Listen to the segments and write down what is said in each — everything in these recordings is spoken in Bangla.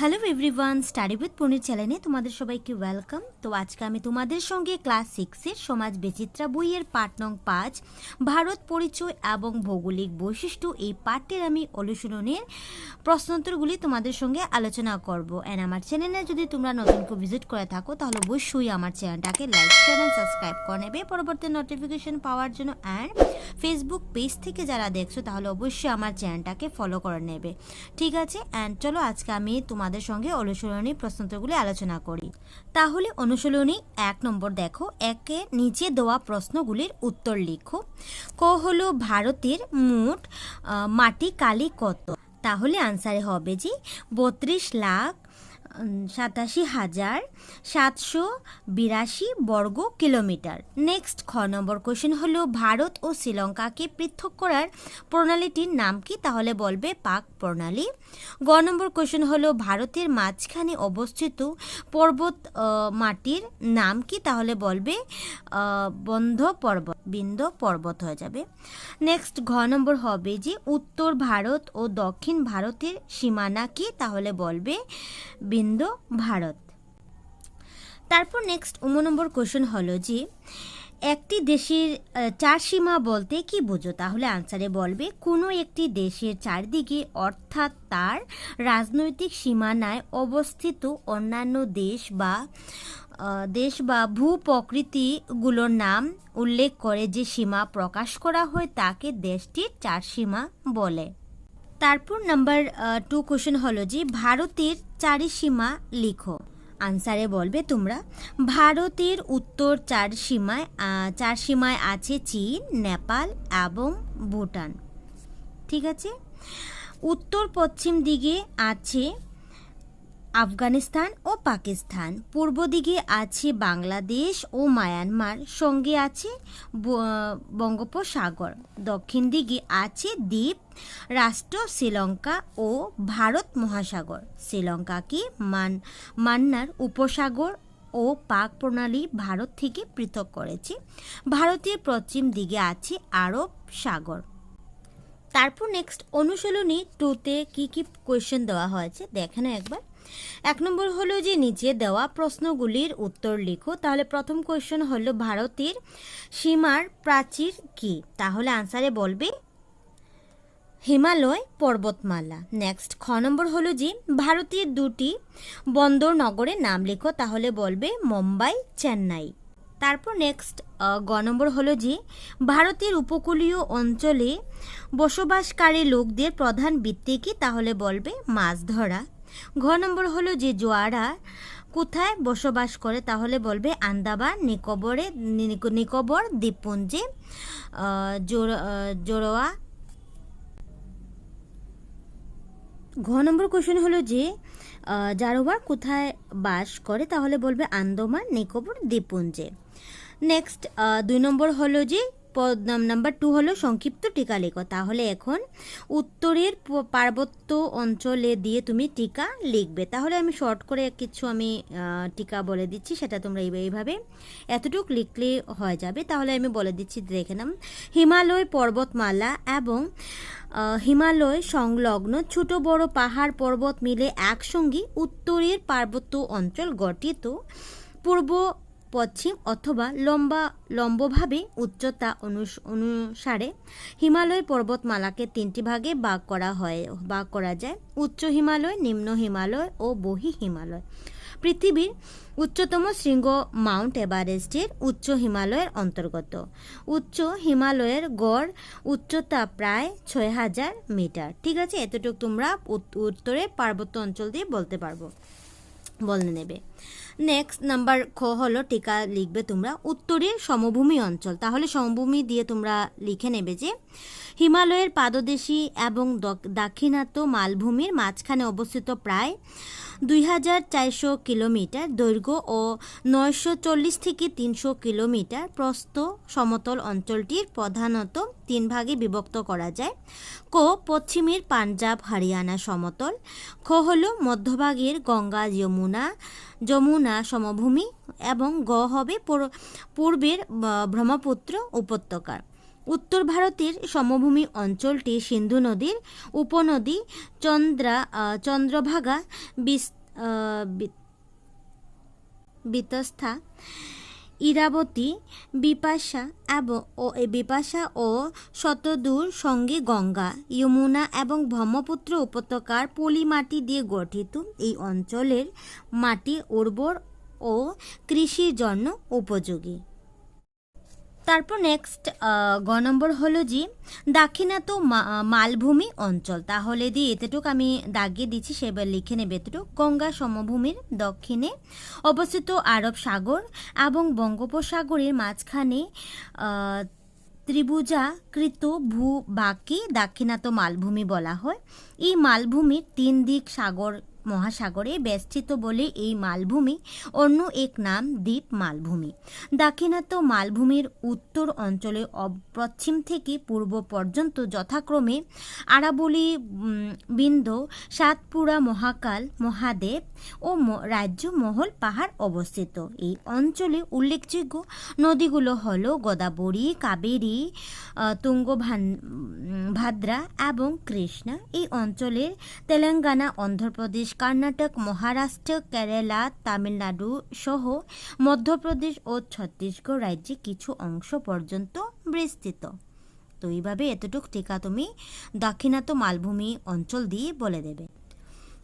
Hello everyone study with Ponir চ্যানেলে তোমাদের সবাইকে ওয়েলকাম তো আজকে আমি তোমাদের সঙ্গে ক্লাস সিক্সের সমাজ বেচিত্রা বইয়ের পাঠ নং পাঁচ, ভারত পরিচয় এবং ভৌগোলিক বৈশিষ্ট্য এই পাঠের আমি অনুশীলনের প্রশ্নোত্তরগুলি তোমাদের সঙ্গে আলোচনা করব। অ্যান্ড আমার চ্যানেলে যদি তোমরা নতুন কেউ ভিজিট করে থাকো, তাহলে অবশ্যই আমার চ্যানেলটাকে লাইক শেয়ার অ্যান্ড সাবস্ক্রাইব করে নেবে। পরবর্তী নোটিফিকেশন পাওয়ার জন্য অ্যান্ড ফেসবুক পেজ থেকে যারা দেখছ, তাহলে অবশ্যই আমার চ্যানেলটাকে ফলো করে নেবে। ঠিক আছে? অ্যান্ড চলো আজকে আমি তোমাদের সঙ্গে অনুশীলনী প্রশ্নগুলি আলোচনা করি। তাহলে অনুশীলনী এক নম্বর দেখো, একে নিচে দেওয়া প্রশ্নগুলির উত্তর লিখো। ক হলো ভারতের মোট মাটি কালি কত? তাহলে আনসারে হবে যে বত্রিশ লাখ সাতাশি হাজার সাতশো বিরাশি বর্গ কিলোমিটার। নেক্সট খ নম্বর কোশ্চেন হলো, ভারত ও শ্রীলঙ্কাকে পৃথক করার প্রণালীটির নাম কি? তাহলে বলবে পাক প্রণালী। গ নম্বর কোশ্চেন হলো, ভারতের মাঝখানে অবস্থিত পর্বত মাটির নাম কি? তাহলে বলবে বন্ধ পর্বত, বিন্দ পর্বত হয়ে যাবে। নেক্সট ঘ নম্বর হবে যে, উত্তর ভারত ও দক্ষিণ ভারতের সীমানা কি? তাহলে বলবে, বিন্দ ভারত। তারপর নেক্সট উম নম্বর কোশ্চেন হলো যে, একটি দেশের চার সীমা বলতে কি বোঝো? তাহলে আনসারে বলবে, কোনো একটি দেশের চারদিকে অর্থাৎ তার রাজনৈতিক সীমানায় অবস্থিত অন্যান্য দেশ বা দেশ বা ভূ প্রকৃতিগুলোর নাম উল্লেখ করে যে সীমা প্রকাশ করা হয়, তাকে দেশটির চার সীমা বলে। তারপর নাম্বার টু কোশ্চেন হলো যে, ভারতের চারি সীমা লিখো আনসারে বলবে তোমরা, ভারতের উত্তর চার সীমায় চার সীমায় আছে চীন, নেপাল এবং ভুটান। ঠিক আছে? উত্তর পশ্চিম দিকে আছে আফগানিস্তান ও পাকিস্তান। পূর্ব দিকে আছে বাংলাদেশ ও মায়ানমার। সঙ্গে আছে বঙ্গোপসাগর। দক্ষিণ দিকে আছে দ্বীপ, রাষ্ট্র শ্রীলঙ্কা ও ভারত মহাসাগর। শ্রীলঙ্কাকে মান মান্নার উপসাগর ও পাক প্রণালী ভারত থেকে পৃথক করেছে। ভারতের পশ্চিম দিকে আছে আরব সাগর। তারপর নেক্সট অনুশীলনী টুতে কি কি কোয়েশ্চেন দেওয়া হয়েছে? দেখে না একবার। এক নম্বর হলো যে নিচে দেওয়া প্রশ্নগুলির উত্তর লিখো। তাহলে প্রথম কোয়েশ্চেন হলো, ভারতের সীমার প্রাচীর কি? তাহলে আনসারে বলবে, হিমালয় পর্বতমালা। নেক্সট খ নম্বর হলো যে ভারতের দুটি বন্দর নগরের নাম লিখো, তাহলে বলবে মুম্বাই, চেন্নাই। তারপর নেক্সট গ নম্বর হলো যে ভারতের উপকূলীয় অঞ্চলে বসবাসকারী লোকদের প্রধান বৃত্তি কি? তাহলে বলবে মাছ ধরা। ঘ নম্বর হলো যে জোয়ারা কোথায় বসবাস করে তাহলে বলবে আন্দামান নিকোবরে নিকোবর দ্বীপপুঞ্জে জোরোয়া। ঘ নম্বর কোশ্চেন হলো যে আহ, জারোয়ার কোথায় বাস করে তাহলে বলবে আন্দামান নিকোবর দ্বীপপুঞ্জে। নেক্সট দুই নম্বর হলো যে নাম্বার টু হলো সংক্ষিপ্ত টিকা লেখো। তাহলে এখন উত্তরের পার্বত্য অঞ্চলে দিয়ে তুমি টিকা লিখবে। তাহলে আমি শর্ট করে কিছু আমি টিকা বলে দিচ্ছি, সেটা তোমরা এইভাবে এতটুকু লিখলে হয়ে যাবে। তাহলে আমি বলে দিচ্ছি, দেখে নাম হিমালয় পর্বতমালা এবং হিমালয় সংলগ্ন ছোট বড় পাহাড় পর্বত মিলে একসঙ্গে উত্তরের পার্বত্য অঞ্চল গঠিত। পূর্ব পশ্চিম অথবা লম্বা, লম্বভাবে উচ্চতা অনুস- অনুসারে হিমালয় পর্বতমালাকে তিনটি ভাগে ভাগ করা হয়, ভাগ করা যায়। উচ্চ হিমালয়, নিম্ন হিমালয় ও বহি হিমালয়। পৃথিবীর উচ্চতম শৃঙ্গ মাউন্ট এভারেস্টের উচ্চ হিমালয়ের অন্তর্গত। উচ্চ হিমালয়ের গড় উচ্চতা প্রায় ছয় হাজার মিটার। ঠিক আছে? এতটুকু তোমরা উত- উত্তরের পার্বত্য অঞ্চল দিয়ে বলতে পারব। বলে নেবে। নেক্সট নাম্বার খ হলো টিকা লিখবে তোমরা উত্তরের সমভূমি অঞ্চল। তাহলে সমভূমি দিয়ে তোমরা লিখে নেবে যে, হিমালয়ের পাদদেশী এবং দক- দাক্ষিণাত্য মালভূমির মাঝখানে অবস্থিত প্রায় দুই হাজার চারশো কিলোমিটার দৈর্ঘ্য ও নয়শো চল্লিশ থেকে তিনশো কিলোমিটার প্রস্থ সমতল অঞ্চলটির প্রধানত তিন ভাগে বিভক্ত করা যায়। ক পশ্চিমের পাঞ্জাব, হরিয়ানা সমতল। খ হল মধ্যভাগের গঙ্গা, যমুনা যমুনা সমভূমি এবং গ হবে পূর্বের ব্রহ্মপুত্র উপত্যকার। উত্তর ভারতের সমভূমি অঞ্চলটি সিন্ধু নদীর উপনদী চন্দ্রা চন্দ্রভাগা বিস বিতস্থা। ইরাবতী, বিপাশা এবং ও বিপাশা ও শতদূর সঙ্গে গঙ্গা, যমুনা এবং ব্রহ্মপুত্র উপত্যকার পলি মাটি দিয়ে গঠিত এই অঞ্চলের মাটি উর্বর ও কৃষির জন্য উপযোগী। তারপর নেক্সট গ নম্বর হলো যে দাক্ষিণাত্য মালভূমি অঞ্চল। তাহলে দিয়ে এতটুক আমি দাগিয়ে দিচ্ছি সেবার লিখে নেবে এতটুক। গঙ্গা সমভূমির দক্ষিণে অবস্থিত আরব সাগর এবং বঙ্গোপসাগরের মাঝখানে আহ, ভূ বাকি দাক্ষিণাত্য মালভূমি বলা হয়। এই মালভূমির তিন দিক সাগর মহাসাগরে বেষ্টিত বলে এই মালভূমি অন্য এক নাম দ্বীপ মালভূমি। দাক্ষিণাত্য মালভূমির উত্তর অঞ্চলে পশ্চিম থেকে পূর্ব পর্যন্ত যথাক্রমে আরাবলি বিন্দ, সাতপুরা মহাকাল, মহাদেব ও রাজ্য মহল পাহাড় অবস্থিত। এই অঞ্চলে উল্লেখযোগ্য নদীগুলো হল গোদাবরী, কাবেরী তুঙ্গভান- ভাদ্রা এবং কৃষ্ণা। এই অঞ্চলের তেলেঙ্গানা, অন্ধ্রপ্রদেশ কর্ণাটক, মহারাষ্ট্র, কেরালা, তামিলনাড়ু সহ মধ্যপ্রদেশ ও ছত্তিশগড় রাজ্যে কিছু অংশ পর্যন্ত বিস্তৃত। তো এইভাবে এতটুক টিকা তুমি দাক্ষিণাত্য মালভূমি অঞ্চল দিয়ে বলে দেবে।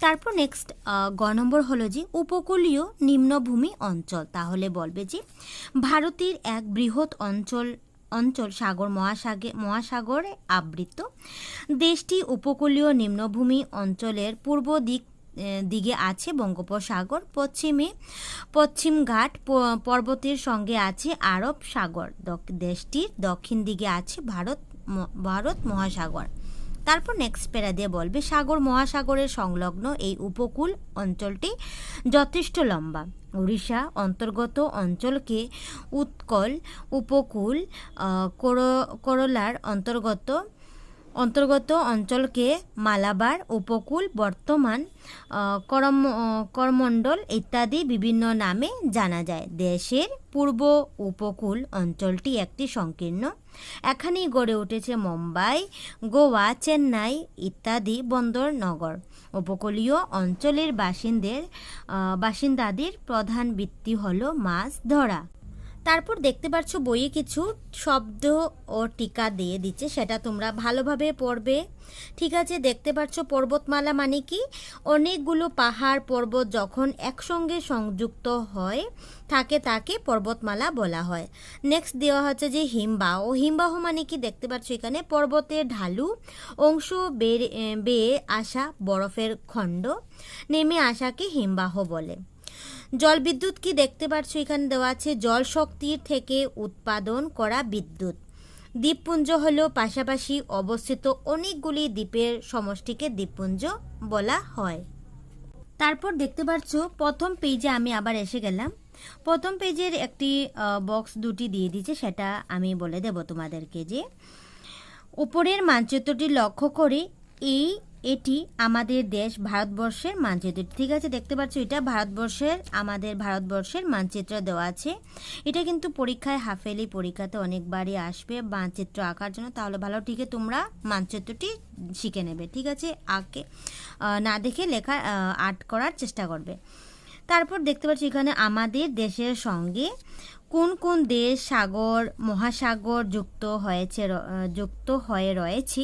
তারপর নেক্সট গ নম্বর হলো যে উপকূলীয় নিম্নভূমি অঞ্চল। তাহলে বলবে যে ভারতের এক বৃহৎ অঞ্চল অঞ্চল সাগর, মহাসাগে, মহাসাগরে আবৃত। দেশটি উপকূলীয় নিম্নভূমি অঞ্চলের পূর্ব দিক দিকে আছে বঙ্গোপসাগর, পশ্চিমে পশ্চিম ঘাট পর্বতের সঙ্গে আছে আরব সাগর। দেশটির দক্ষিণ দিকে আছে ভারত ভারত মহাসাগর। তারপর নেক্সট প্যারা দিয়ে বলবে, সাগর মহাসাগরের সংলগ্ন এই উপকূল অঞ্চলটি যথেষ্ট লম্বা। উড়িষ্যা অন্তর্গত অঞ্চলকে উৎকল উপকূল করলার অন্তর্গত অন্তর্গত অঞ্চলকে মালাবার, উপকূল, বর্তমান করম করমণ্ডল ইত্যাদি বিভিন্ন নামে জানা যায়। দেশের পূর্ব উপকূল অঞ্চলটি একটি সংকীর্ণ। এখানেই গড়ে উঠেছে মুম্বাই, গোয়া, চেন্নাই ইত্যাদি বন্দর নগর। উপকূলীয় অঞ্চলের বাসিন্দের বাসিন্দাদের প্রধান বৃত্তি হলো মাছ ধরা। তারপর দেখতে পাচ্ছ বইয়ে কিছু শব্দ ও টিকা দিয়ে দিচ্ছে, সেটা তোমরা ভালোভাবে পড়বে। ঠিক আছে, দেখতে পাচ্ছ পর্বতমালা মানে কি? অনেকগুলো পাহাড় পর্বত যখন একসঙ্গে সংযুক্ত হয় থাকে তাকে পর্বতমালা বলা হয়। নেক্সট দেওয়া হচ্ছে যে হিমবাহ। হিমবাহ মানে কি? দেখতে পাচ্ছ এখানে পর্বতের ঢালু, অংশ বেয়ে বেয়ে আসা বরফের খণ্ড, নেমে আসাকে হিমবাহ বলে। জলবিদ্যুৎ কি দেখতে পাচ্ছ? এখানে দেওয়া আছে জল শক্তির থেকে উৎপাদন করা বিদ্যুৎ। দ্বীপপুঞ্জ হল পাশাপাশি অবস্থিত অনেকগুলি দ্বীপের সমষ্টিকে দ্বীপপুঞ্জ বলা হয়। তারপর দেখতে পাচ্ছ, প্রথম পেজে আমি আবার এসে গেলাম। প্রথম পেজের একটি বক্স দুটি দিয়ে দিয়েছে, সেটা আমি বলে দেব তোমাদেরকে যে, উপরের মানচিত্রটি লক্ষ্য করে এই এটি আমাদের দেশ ভারতবর্ষের মানচিত্র। ঠিক আছে, দেখতে পাচ্ছ এটা ভারতবর্ষের, আমাদের ভারতবর্ষের মানচিত্র দেওয়া আছে। এটা কিন্তু পরীক্ষায় হাফেলি পরীক্ষাতে অনেকবারই আসবে, মানচিত্র আঁকার জন্য। তাহলে ভালো ঠিকই তোমরা মানচিত্রটি শিখে নেবে, ঠিক আছে, আঁকে না দেখে লেখা আর্ট করার চেষ্টা করবে। তারপর দেখতে পাচ্ছি এখানে আমাদের দেশের সঙ্গে কোন কোন দেশ সাগর, মহাসাগর যুক্ত হয়েছে যুক্ত হয়ে রয়েছে,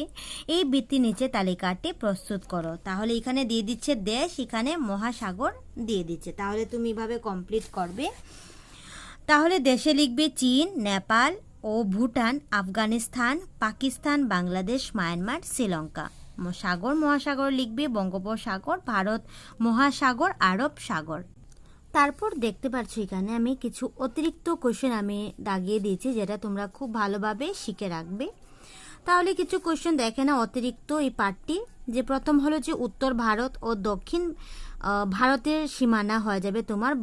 এই বৃত্তি নিচে তালিকাটি প্রস্তুত করো। তাহলে এখানে দিয়ে দিচ্ছে দেশ, এখানে মহাসাগর দিয়ে দিচ্ছে। তাহলে তুমি এভাবে কমপ্লিট করবে। তাহলে দেশে লিখবে চীন, নেপাল ও ভুটান, আফগানিস্তান, পাকিস্তান, বাংলাদেশ, মায়ানমার, শ্রীলঙ্কা। সাগর, মহাসাগর লিখবে বঙ্গোপসাগর, ভারত, মহাসাগর, আরব সাগর। তারপর দেখতে পাচ্ছ এখানে আমি কিছু অতিরিক্ত কোশ্চেন আমি দাগিয়ে দিয়েছি, যেটা তোমরা খুব ভালোভাবে শিখে রাখবে। তাহলে কিছু কোশ্চেন দেখে না অতিরিক্ত এই পার্টটি যে প্রথম হলো যে উত্তর ভারত ও দক্ষিণ ভারতের সীমানা হয়ে যাবে তোমার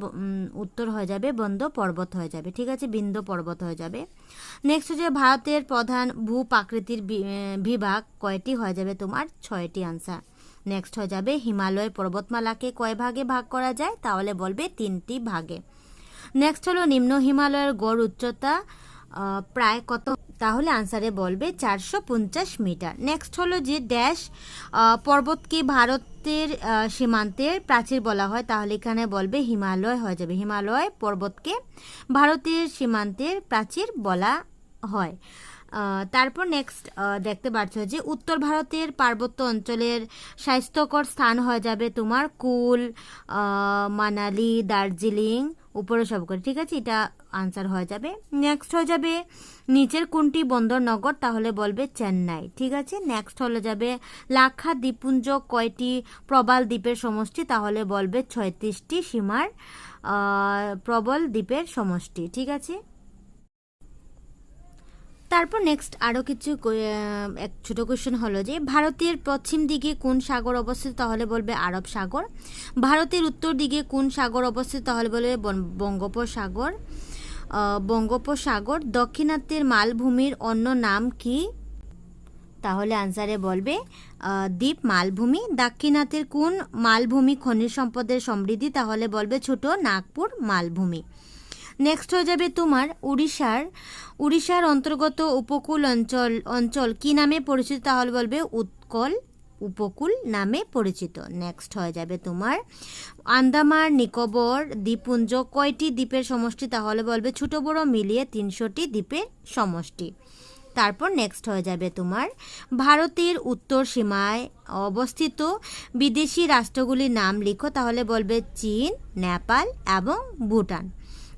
উত্তর হয়ে যাবে বন্ধ পর্বত হয়ে যাবে। ঠিক আছে, বিন্দ পর্বত হয়ে যাবে। নেক্সট হচ্ছে ভারতের প্রধান ভূ প্রাকৃতির বিভাগ কয়টি হয়ে যাবে তোমার? ছয়টি আনসার নেক্সট হয়ে যাবে হিমালয় পর্বতমালাকে কয় ভাগে ভাগ করা যায়? তাহলে বলবে তিনটি ভাগে। নেক্সট হলো নিম্ন হিমালয়ের গড় উচ্চতা প্রায় কত? তাহলে আনসারে বলবে চারশো পঞ্চাশ মিটার। নেক্সট হলো যে ড্যাশ পর্বতকে ভারতের সীমান্তের প্রাচীর বলা হয়, তাহলে এখানে বলবে হিমালয় হয়ে যাবে। হিমালয় পর্বতকে ভারতের সীমান্তের প্রাচীর বলা হয়। তারপর নেক্সট দেখতে পাচ্ছ যে উত্তর ভারতের পার্বত্য অঞ্চলের স্বাস্থ্যকর স্থান হয়ে যাবে তোমার কুল মানালি, দার্জিলিং, উপরে সব করে, ঠিক আছে? এটা আনসার হয়ে যাবে। নেক্সট হয়ে যাবে নিচের কোনটি বন্দর নগর? তাহলে বলবে চেন্নাই, ঠিক আছে? নেক্সট হলে যাবে লাক্ষা দ্বীপপুঞ্জ, কয়টি প্রবাল দ্বীপের সমষ্টি? তাহলে বলবে ছয়ত্রিশটি সীমার প্রবল দ্বীপের সমষ্টি, ঠিক আছে? তারপর নেক্সট আরও কিছু এক ছোট কোয়েশ্চেন হলো যে, ভারতের পশ্চিম দিকে কোন সাগর অবস্থিত তাহলে বলবে আরব সাগর। ভারতের উত্তর দিকে কোন সাগর অবস্থিত তাহলে বলবে বঙ্গোপসাগর। বঙ্গোপসাগর দক্ষিণাত্যের মালভূমির অন্য নাম কি? তাহলে আনসারে বলবে দ্বীপ মালভূমি। দাক্ষিণাত্যের কোন মালভূমি খনিজ সম্পদের সমৃদ্ধি তাহলে বলবে ছোট নাগপুর মালভূমি। নেক্সট হয়ে যাবে তোমার উড়িষ্যার উড়িষ্যার অন্তর্গত উপকূল অঞ্চল অঞ্চল কি নামে পরিচিত? তাহলে বলবে উৎকল উপকূল নামে পরিচিত। নেক্সট হয়ে যাবে তোমার আন্দামান, নিকোবর দ্বীপপুঞ্জ কয়টি দ্বীপের সমষ্টি? তাহলে বলবে ছোট বড় মিলিয়ে তিনশোটি দ্বীপের সমষ্টি। তারপর নেক্সট হয়ে যাবে তোমার ভারতের উত্তর সীমায় অবস্থিত বিদেশি রাষ্ট্রগুলির নাম লিখো। তাহলে বলবে চীন, নেপাল এবং ভুটান।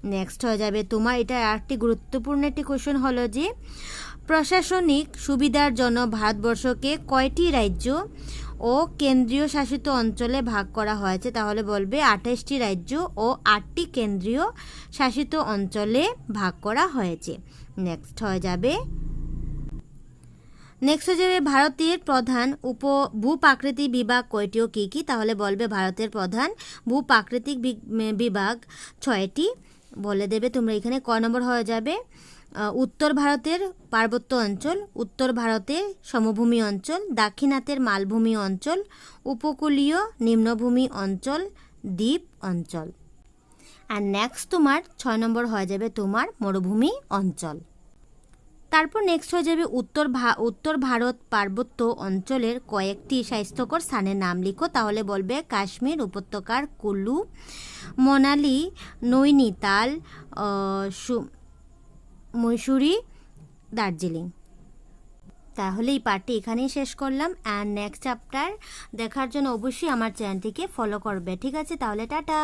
নেক্সট হয়ে যাবে তোমার, এটা একটি গুরুত্বপূর্ণ একটি কোশ্চেন হলো যে, প্রশাসনিক সুবিধার জন্য ভারতবর্ষকে কয়টি রাজ্য ও কেন্দ্রীয় শাসিত অঞ্চলে ভাগ করা হয়েছে? তাহলে বলবে আঠাশটি রাজ্য ও আটটি কেন্দ্রীয় শাসিত অঞ্চলে ভাগ করা হয়েছে। নেক্সট হয়ে যাবে। নেক্সট হয়ে যাবে ভারতের প্রধান উপ, ভূপ্রাকৃতিক বিভাগ কয়টি ও কী কী? তাহলে বলবে ভারতের প্রধান ভূপ্রাকৃতিক বিভাগ ছয়টি। বলে দেবে, তোমরা এখানে ক নম্বর হয়ে যাবে। উত্তর ভারতের পার্বত্য অঞ্চল, উত্তর ভারতে সমভূমি অঞ্চল দাক্ষিণাতের মালভূমি অঞ্চল, উপকূলীয় নিম্নভূমি অঞ্চল, দ্বীপ অঞ্চল। আর নেক্সট তোমার ছয় নম্বর হয়ে যাবে তোমার মরুভূমি অঞ্চল। তারপর নেক্সট হয়ে যাবে উত্তর উত্তর ভারত পার্বত্য অঞ্চলের কয়েকটি স্বাস্থ্যকর স্থানের নাম লিখো। তাহলে বলবে কাশ্মীর, উপত্যকার কুল্লু মনালি, নৈনিতাল মৈসুরি, দার্জিলিং। তাহলে এই পার্টটি এখানেই শেষ করলাম। অ্যান্ড নেক্সট চ্যাপ্টার দেখার জন্য অবশ্যই আমার চ্যানেলটিকে ফলো করবে। ঠিক আছে, তাহলে টাটা।